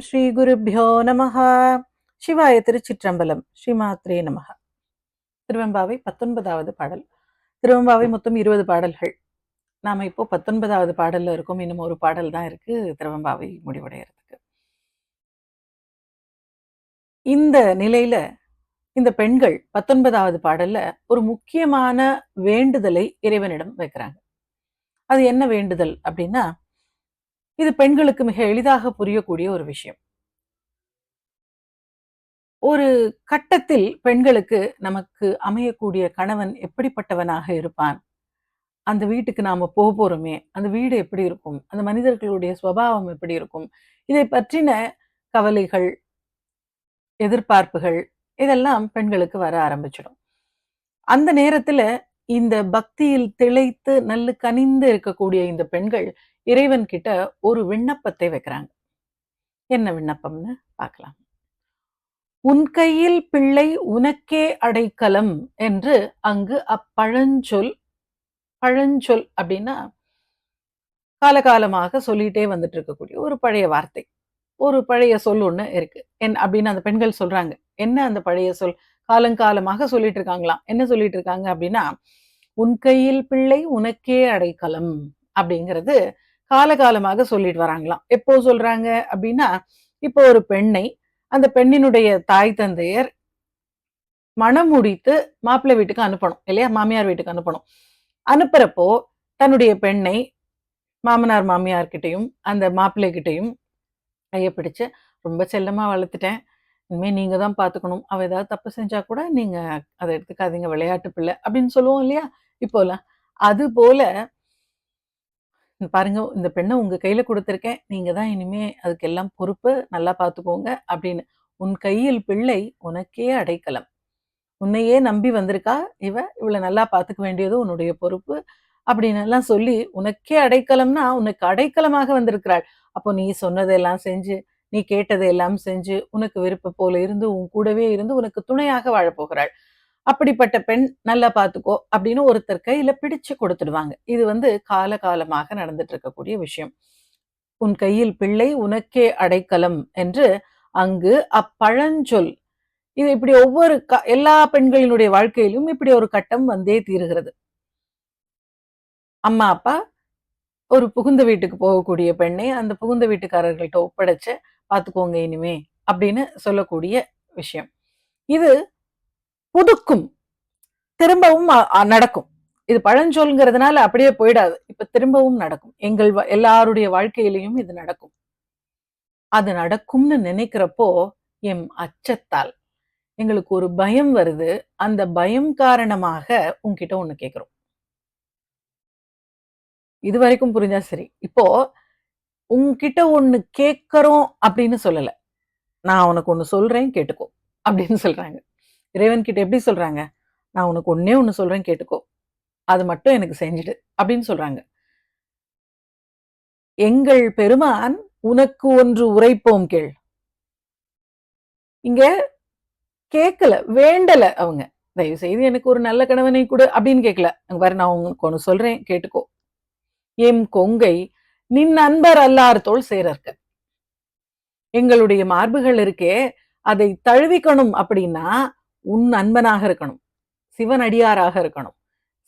ஸ்ரீ குருப்பியோ நமஹ. சிவாய திருச்சிற்றம்பலம் ஸ்ரீமாத்ரே நமஹ. திருவெம்பாவை பத்தொன்பதாவது பாடல். திருவெம்பாவை மொத்தம் இருபது பாடல்கள். நாம் இப்போ பத்தொன்பதாவது பாடலில் இருக்கோம். இன்னும் ஒரு பாடல் தான் இருக்கு. திருவெம்பாவை முடிவடைகிறதுக்கு இந்த நிலையில இந்த பெண்கள் பத்தொன்பதாவது பாடல்ல ஒரு முக்கியமான வேண்டுதலை இறைவனிடம் வைக்கிறாங்க. அது என்ன வேண்டுதல் அப்படின்னா இது பெண்களுக்கு மிக எளிதாக புரியக்கூடிய ஒரு விஷயம். ஒரு கட்டத்தில் பெண்களுக்கு நமக்கு அமையக்கூடிய கணவன் எப்படிப்பட்டவனாக இருப்பான்? அந்த வீட்டுக்கு நாம போக போறோமே அந்த வீடு எப்படி இருக்கும்? அந்த மனிதர்களுடைய சுவாவம் எப்படி இருக்கும்? இதை பற்றின கவலைகள் எதிர்பார்ப்புகள் இதெல்லாம் பெண்களுக்கு வர ஆரம்பிச்சிடும். அந்த நேரத்துல இந்த பக்தியில் திளைத்து நல்ல கனிந்து இருக்கக்கூடிய இந்த பெண்கள் இறைவன் கிட்ட ஒரு விண்ணப்பத்தை வைக்கிறாங்க. என்ன விண்ணப்பம்னு பார்க்கலாம். உன் கையில் பிள்ளை உனக்கே அடைக்கலம் என்று அங்கு அப்பழஞ்சொல் பழஞ்சொல் அப்படின்னா காலகாலமாக சொல்லிட்டே வந்துட்டு இருக்கக்கூடிய ஒரு பழைய வார்த்தை. ஒரு பழைய சொல் ஒன்று இருக்கு. என் அப்படின்னு அந்த பெண்கள் சொல்றாங்க. என்ன அந்த பழைய சொல்? காலங்காலமாக சொல்லிட்டு இருக்காங்களாம். என்ன சொல்லிட்டு இருக்காங்க அப்படின்னா உன் கையில் பிள்ளை உனக்கே அடைக்கலம் அப்படிங்கிறது காலகாலமாக சொல்லிட்டு வராங்களாம். எப்போ சொல்றாங்க அப்படின்னா இப்போ ஒரு பெண்ணை அந்த பெண்ணினுடைய தாய் தந்தையர் மனம் முடித்து மாப்பிள்ளை வீட்டுக்கு அனுப்பணும் இல்லையா? மாமியார் வீட்டுக்கு அனுப்பணும். அனுப்புறப்போ தன்னுடைய பெண்ணை மாமனார் மாமியார்கிட்டையும் அந்த மாப்பிள்ளை கிட்டையும் கையை பிடிச்சு ரொம்ப செல்லமாக வளர்த்துட்டேன். இனிமேல் நீங்கள் தான் பார்த்துக்கணும் அவள் ஏதாவது தப்பு செஞ்சால் கூட நீங்கள் அதை எடுத்துக்காதீங்க விளையாட்டு பிள்ளை அப்படின்னு சொல்லுவோம் இல்லையா? இப்போலாம். அது போல பாருங்க இந்த பெண்ணை உங்க கையில கொடுத்துருக்கேன். நீங்க தான் இனிமே அதுக்கெல்லாம் பொறுப்பு நல்லா பார்த்துக்கோங்க அப்படின்னு. உன் கையில் பிள்ளை உனக்கே அடைக்கலம். உன்னையே நம்பி வந்திருக்கா? இவ இவளை நல்லா பார்த்துக்க வேண்டியது உன்னுடைய பொறுப்பு அப்படின்னு எல்லாம் சொல்லி உனக்கே அடைக்கலம்னா உனக்கு அடைக்கலமாக வந்திருக்கிறாள். அப்போ நீ சொன்னதெல்லாம் செஞ்சு நீ கேட்டதையெல்லாம் செஞ்சு உனக்கு விருப்ப போல இருந்து உன் கூடவே இருந்து உனக்கு துணையாக வாழப்போகிறாள் அப்படிப்பட்ட பெண் நல்லா பார்த்துக்கோ அப்படின்னு ஒருத்தர் கையில பிடிச்சு கொடுத்துடுவாங்க. இது வந்து கால காலமாக நடந்துட்டு இருக்கக்கூடிய விஷயம். உன் கையில் பிள்ளை உனக்கே அடைக்கலம் என்று அங்கு அப்பழஞ்சொல். இது இப்படி ஒவ்வொரு க- எல்லா பெண்களினுடைய வாழ்க்கையிலும் இப்படி ஒரு கட்டம் வந்தே தீருகிறது. அம்மா அப்பா ஒரு புகுந்த வீட்டுக்கு போகக்கூடிய பெண்ணை அந்த புகுந்த வீட்டுக்காரர்கள்ட்ட ஒப்படைச்சு பார்த்துக்கோங்க இனிமே அப்படின்னு சொல்லக்கூடிய விஷயம். இது புதுக்கும் திரும்பவும் நடக்கும். இது பழஞ்சொல்ங்கிறதுனால அப்படியே போயிடாது. இப்ப திரும்பவும் நடக்கும். எங்கள் எல்லாருடைய வாழ்க்கையிலையும் இது நடக்கும். அது நடக்கும்னு நினைக்கிறப்போ எம் அச்சத்தால் எங்களுக்கு ஒரு பயம் வருது. அந்த பயம் காரணமாக உன்கிட்ட ஒண்ணு கேக்குறோம். இது வரைக்கும் புரிஞ்சா சரி. இப்போ உன்கிட்ட ஒண்ணு கேட்கறோம் அப்படின்னு சொல்லல. நான் உனக்கு ஒண்ணு சொல்றேன் கேட்டுக்கோ அப்படின்னு சொல்றாங்க. இறைவன் கிட்ட எப்படி சொல்றாங்க? நான் உனக்கு ஒன்னே ஒன்று சொல்றேன் கேட்டுக்கோ. அது மட்டும் எனக்கு செஞ்சுடு அப்படின்னு சொல்றாங்க. எங்கள் பெருமான் உனக்கு ஒன்று உரைப்போம் கேள். இங்க கேட்கல வேண்டல அவங்க. தயவு செய்து எனக்கு ஒரு நல்ல கணவனை கொடு அப்படின்னு கேட்கல அங்க பாரு நான் உங்களுக்கு ஒன்று சொல்றேன் கேட்டுக்கோ. எம் கொங்கை நின் நண்பர் அல்லார் தோள் சேரற்க. எங்களுடைய மார்புகள் இருக்கே அதை தழுவிக்கணும் அப்படின்னா உன் அன்பனாக இருக்கணும். சிவன் அடியாராக இருக்கணும்.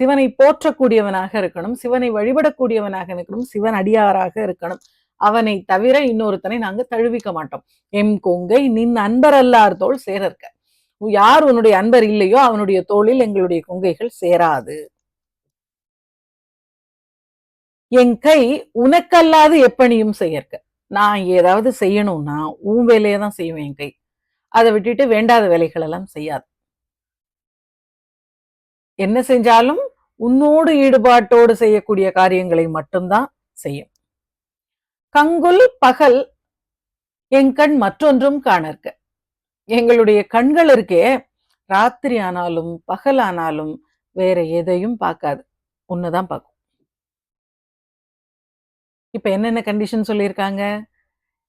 சிவனை போற்றக்கூடியவனாக இருக்கணும். சிவனை வழிபடக்கூடியவனாக இருக்கணும். சிவன் அடியாராக இருக்கணும். அவனை தவிர இன்னொருத்தனை நாங்க தழுவிக்க மாட்டோம். எம் கொங்கை நின் அன்பர் அல்லார் தோல் சேரற்க. யார் உன்னுடைய அன்பர் இல்லையோ அவனுடைய தோளில் எங்களுடைய கொங்கைகள் சேராது. என் கை உனக்கல்லாது எப்பணியும் செய்யற்க. நான் ஏதாவது செய்யணும்னா உன் வேலையை தான் செய்வேன் என் கை. அதை விட்டுட்டு வேண்டாத வேலைகள் எல்லாம் செய்யாது. என்ன செஞ்சாலும் உன்னோடு ஈடுபாட்டோடு செய்யக்கூடிய காரியங்களை மட்டும்தான் செய்யும். கங்குல் பகல் என் கண் மற்றொன்றும் காணற்க எங்களுடைய கண்கள் இருக்கே ராத்திரி ஆனாலும் பகல் ஆனாலும் வேற எதையும் பார்க்காது. ஒன்றுதான் பார்க்கும். இப்ப என்னென்ன கண்டிஷன் சொல்லியிருக்காங்க?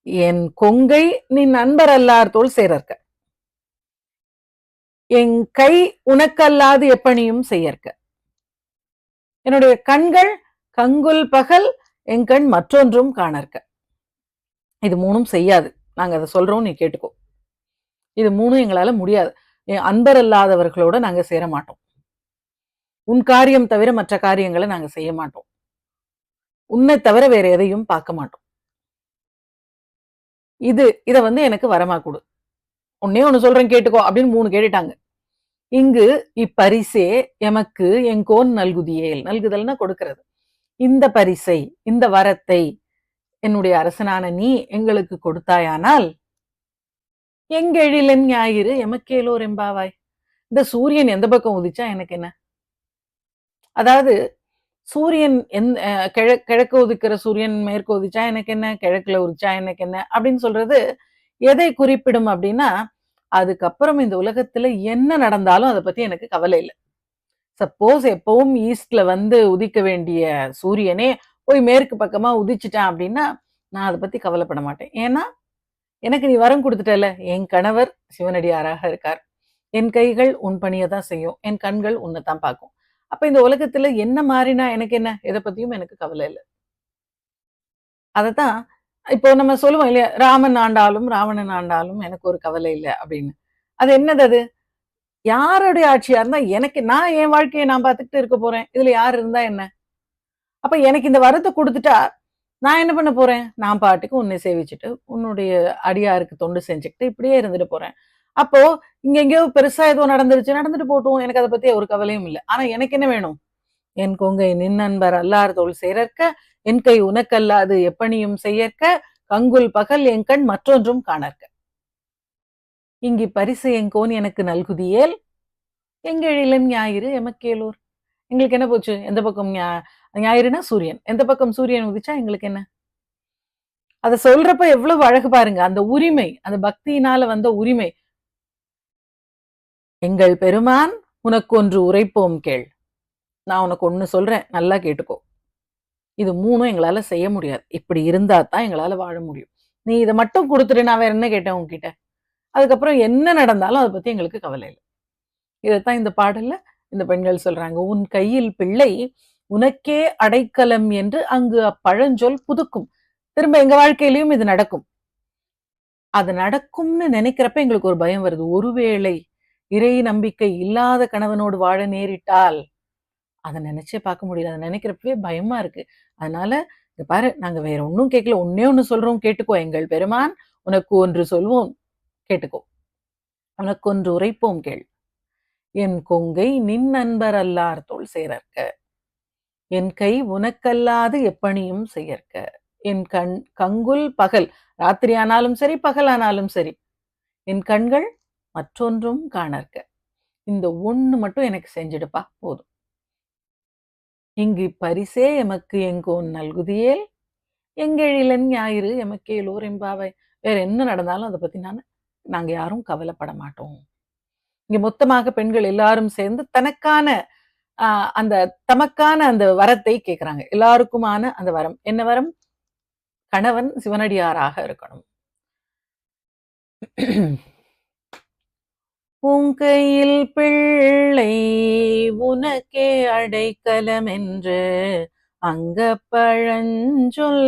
என் கொங்கை நீ நண்பர் அல்லார் தோல் சேரற்க என் கை உனக்கல்லாது எப்பணியும் செய்யற்க என்னுடைய கண்கள் கங்குல் பகல் என் கண் மற்றொன்றும் காணற்க இது மூணும் செய்யாது நாங்க அத சொல்றோம் நீ கேட்டுக்கோ. இது மூணும் எங்களால முடியாது. அன்பர் அல்லாதவர்களோட நாங்க சேர மாட்டோம். உன் காரியம் தவிர மற்ற காரியங்களை நாங்க செய்ய மாட்டோம். உன்னை தவிர வேற எதையும் பார்க்க மாட்டோம். இது இத வந்து எனக்கு வரமா கொடு ஒன்னே ஒண்ணு சொல்றேன் கேட்டுக்கோ அப்படின்னு மூணு கேட்டுட்டாங்க. இங்கு இப்பரிசே எமக்கு எங்கோன் நல்குதியேல். நல்குதல்னா கொடுக்கிறது. இந்த பரிசை, இந்த வரத்தை என்னுடைய அரசனான நீ எங்களுக்கு கொடுத்தாயானால் எங்கெழிலன் ஞாயிறு எமக்கேலோர் எம்பாவாய். இந்த சூரியன் எந்த பக்கம் உதிச்சா எனக்கு என்ன? அதாவது சூரியன் எந் கிழ கிழக்கு உதிக்கிற சூரியன் மேற்கு உதிச்சா எனக்கு என்ன? கிழக்குல உதிச்சா எனக்கு என்ன? அப்படின்னு சொல்றது எதை குறிப்பிடும் அப்படின்னா, அதுக்கப்புறம் இந்த உலகத்துல என்ன நடந்தாலும் அத பத்தி எனக்கு கவலை இல்ல. சப்போஸ் எப்பவும் ஈஸ்ட்ல வந்து உதிக்க வேண்டிய சூரியனே போய் மேற்கு பக்கமா உதிச்சிட்டேன் அப்படின்னா, நான் அதை பத்தி கவலைப்பட மாட்டேன். ஏன்னா, எனக்கு நீ வரம் கொடுத்துட்டல என் கணவர் சிவனடியாராக இருக்கார். என் கைகள் உன் பணியை தான் செய்யும். என் கண்கள் உன்னை தான் பார்க்கும். அப்ப இந்த உலகத்துல என்ன மாறினா எனக்கு என்ன? எத பத்தியும் எனக்கு கவலை இல்ல. அதைத்தான் இப்போ நம்ம சொல்லுவோம் இல்லையா? ராமன் ஆண்டாலும், ராவணன் ஆண்டாலும் எனக்கு ஒரு கவலை இல்ல அப்படின்னு. அது என்னது அது? யாருடைய ஆட்சியா இருந்தா எனக்கு நான் என் வாழ்க்கையை நான் பார்த்துக்கிட்டு இருக்க போறேன். இதுல யார் இருந்தா என்ன? அப்ப எனக்கு இந்த வரத்த குடுத்துட்டா, நான் என்ன பண்ண போறேன்? நான் பாட்டுக்கு உன்னை சேவிச்சுட்டு, உன்னுடைய அடியாருக்கு தொண்டு செஞ்சுக்கிட்டு இப்படியே இருந்துட்டு போறேன். அப்போ இங்க எங்கேயோ பெருசா ஏதோ நடந்துருச்சு, நடந்துட்டு போட்டோம் எனக்கு அதை பத்தி ஒரு கவலையும் இல்ல. ஆனா எனக்கு என்ன வேணும்? என் கொங்கை நின் நண்பர் அல்லார் தோல் சேரற்க, என் கை உனக்கல்லாது எப்பணியும் செய்யற்க, கங்குல் பகல் என் கண் மற்றொன்றும் காணற்க. இங்கி பரிசு எங்கோன் எனக்கு நல்குதியேல், எங்கெழிலன் ஞாயிறு எமக்கேலூர் எங்களுக்கு என்ன போச்சு? எந்த பக்கம் ஞா ஞாயிறுனா சூரியன். எந்த பக்கம் சூரியன் உதிச்சா எங்களுக்கு என்ன? அத சொல்றப்ப எவ்வளவு அழகு பாருங்க. அந்த உரிமை, அந்த பக்தியினால வந்த உரிமை. எங்கள் பெருமான் உனக்கொன்று உரைப்போம் கேள். நான் உனக்கு ஒண்ணு சொல்றேன். நல்லா கேட்டுக்கோ. இது மூணும் எங்களால செய்ய முடியாது. இப்படி இருந்தா தான் எங்களால வாழ முடியும். நீ இதை மட்டும் கொடுத்துரு நான் வேற என்ன கேட்டேன் உங்ககிட்ட அதுக்கப்புறம் என்ன நடந்தாலும் அதை பத்தி எங்களுக்கு கவலை இல்லை இதத்தான் இந்த பாடல்ல இந்த பெண்கள் சொல்றாங்க. உன் கையில் பிள்ளை உனக்கே அடைக்கலம் என்று அங்கு அப்பழஞ்சொல் புதுக்கும். திரும்ப எங்க வாழ்க்கையிலையும் இது நடக்கும். அது நடக்கும்னு நினைக்கிறப்ப எங்களுக்கு ஒரு பயம் வருது. ஒருவேளை இறை நம்பிக்கை இல்லாத கணவனோடு வாழ நேரிட்டால், அதை நினைச்சே பார்க்க முடியல. அதை நினைக்கிறப்பவே பயமா இருக்கு. அதனால இங்க பாரு நாங்க வேற ஒன்றும் கேட்கல. ஒன்னே ஒண்ணு சொல்றோம் கேட்டுக்கோ. எங்கள் பெருமான் உனக்கு ஒன்று சொல்வோம் கேட்டுக்கோ. உனக்கொன்று உரைப்போம் கேள். என் கொங்கை நின் நண்பர் அல்லார் தோல் சேரற்க. என் கை உனக்கல்லாது எப்பணியும் செய்யற்க. என் கண் கங்குல் பகல் ராத்திரி ஆனாலும் சரி, பகலானாலும் சரி. என் கண்கள் மற்றொன்றும் காணற்க. இந்த ஒண்ணு மட்டும் எனக்கு செஞ்சுடுப்பா போதும். இங்கு பரிசே எமக்கு எங்கோன் நல்குதியேல், எங்கெழிலன் ஞாயிறு எமக்கேலோர் எம்பாவாய். வேற என்ன நடந்தாலும் அதை பத்தி நானு நாங்க யாரும் கவலைப்பட மாட்டோம். இங்க மொத்தமாக பெண்கள் எல்லாரும் சேர்ந்து தனக்கான அந்த தமக்கான அந்த வரத்தை கேட்குறாங்க எல்லாருக்குமான அந்த வரம். என்ன வரம்? கணவன் சிவனடியாராக இருக்கணும். உங்கையில் பிள்ளை உனக்கே அடைக்கலம் என்று அங்க பழஞ்சொல்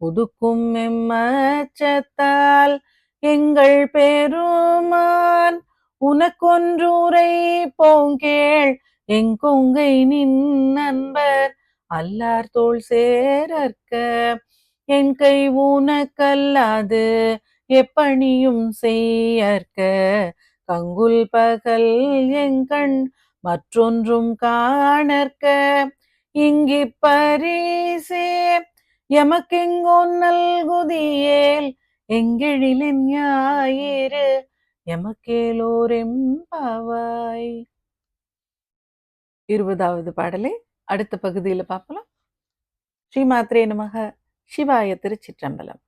புதுக்கும் எம்மச்சத்தால் எங்கள் பெருமான் உனக்கொன்றூரை போங்கேள் எங்கொங்கை நின் நண்பர் அல்லார் தோள் சேரற்க. என் கை உனக்கல்லாது எப்பணியும் செய்யற்க. கங்குல் பகல் எங்கண் மற்றொன்றும் காணற்க. இங்கி பரிசே எமக்கெங்கோ நல்குதியேல், எங்கெழிலின் ஞாயிறு எமக்கேலோரெம்பாவாய் இருபதாவது பாடலை அடுத்த பகுதியில பார்க்கலாம். ஸ்ரீமாத்ரே நமக. சிவாய திருச்சிற்றம்பலம்.